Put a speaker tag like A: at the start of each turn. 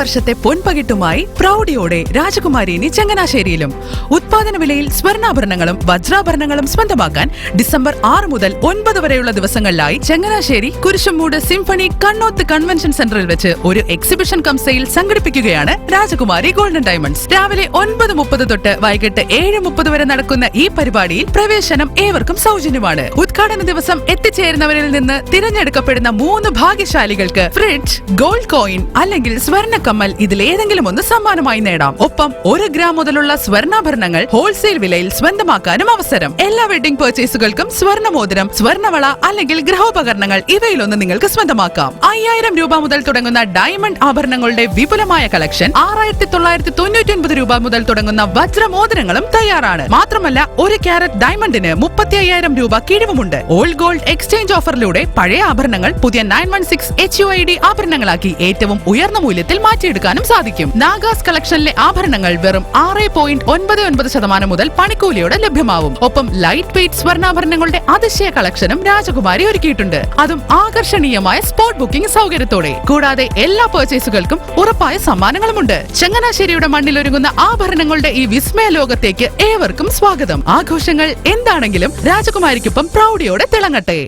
A: വർഷത്തെ പൊൻപകിട്ടുമായി പ്രൗഢിയോടെ രാജകുമാരി ഇനി ചങ്ങനാശ്ശേരിയിലും. ഉത്പാദന വിലയിൽ സ്വർണാഭരണങ്ങളും വജ്രാഭരണങ്ങളും സ്വന്തമാക്കാൻ ഡിസംബർ ആറ് മുതൽ ഒൻപത് വരെയുള്ള ദിവസങ്ങളിലായി ചങ്ങനാശ്ശേരി കുരിശുമൂട് സിംഫണി കണ്ണോത്ത് കൺവെൻഷൻ സെന്ററിൽ വെച്ച് ഒരു എക്സിബിഷൻ കം സെയിൽ സംഘടിപ്പിക്കുകയാണ് രാജകുമാരി ഗോൾഡൻ ഡയമണ്ട്സ്. രാവിലെ ഒൻപത് മുപ്പത് തൊട്ട് വൈകിട്ട് ഏഴ് മുപ്പത് വരെ നടക്കുന്ന ഈ പരിപാടിയിൽ പ്രവേശനം ഏവർക്കും സൗജന്യമാണ്. ഉദ്ഘാടന ദിവസം എത്തിച്ചേരുന്നവരിൽ നിന്ന് തിരഞ്ഞെടുക്കപ്പെടുന്ന മൂന്ന് ഭാഗ്യശാലികൾക്ക് ഫ്രിഡ്ജ് ഗോൾഡ് കോയിൻ അല്ലെങ്കിൽ സ്വർണ കമ്മൽ ഇതിലേതെങ്കിലും ഒന്ന് സമ്മാനമായി നേടാം. ഒപ്പം ഒരു ഗ്രാം മുതലുള്ള സ്വർണാഭരണങ്ങൾ ഹോൾസെയിൽ വിലയിൽ സ്വന്തമാക്കാനും അവസരം. എല്ലാ വെഡിംഗ് പർച്ചേസുകൾക്കും സ്വർണ മോതിരം സ്വർണവള അല്ലെങ്കിൽ ഗൃഹോപകരണങ്ങൾ ഇവയിലൊന്ന് നിങ്ങൾക്ക് സ്വന്തമാക്കാം. അയ്യായിരം രൂപ മുതൽ തുടങ്ങുന്ന ഡയമണ്ട് ആഭരണങ്ങളുടെ വിപുലമായ കളക്ഷൻ ആറായിരത്തി തൊള്ളായിരത്തി തൊണ്ണൂറ്റി ഒൻപത് രൂപ മുതൽ തുടങ്ങുന്ന വജ്രമോതിരങ്ങളും തയ്യാറാണ്. മാത്രമല്ല ഒരു ക്യാരറ്റ് ഡയമണ്ടിന് മുപ്പത്തി അയ്യായിരം രൂപ കിഴിവുമുണ്ട്. ഓൾഡ് ഗോൾഡ് എക്സ്ചേഞ്ച് ഓഫറിലൂടെ പഴയ ആഭരണങ്ങൾ പുതിയ nine one six H U I D ആഭരണങ്ങളാക്കി ഏറ്റവും ഉയർന്ന മൂല്യത്തിൽ മാറ്റിയെടുക്കാനും സാധിക്കും. നാഗാസ് കളക്ഷനിലെ ആഭരണങ്ങൾ വെറും ആറ് പോയിന്റ് ഒൻപത് ഒൻപത് ശതമാനം മുതൽ പണിക്കൂലിയോടെ ലഭ്യമാവും. ഒപ്പം ലൈറ്റ് വെയിറ്റ് സ്വർണാഭരണങ്ങളുടെ അതിശയ കളക്ഷനും രാജകുമാരി ഒരുക്കിയിട്ടുണ്ട്. അതും ആകർഷണീയമായ സ്പോട്ട് ബുക്കിംഗ് സൗകര്യത്തോടെ. കൂടാതെ എല്ലാ പർച്ചേസുകൾക്കും ഉറപ്പായ സമ്മാനങ്ങളുമുണ്ട്. ചങ്ങനാശ്ശേരിയുടെ മണ്ണിലൊരുങ്ങുന്ന ആഭരണങ്ങളുടെ ഈ വിസ്മയ ലോകത്തേക്ക് ഏവർക്കും സ്വാഗതം. ആഘോഷങ്ങൾ എന്താണെങ്കിലും രാജകുമാരിക്കൊപ്പം പ്രൗഢിയോടെ തിളങ്ങട്ടെ.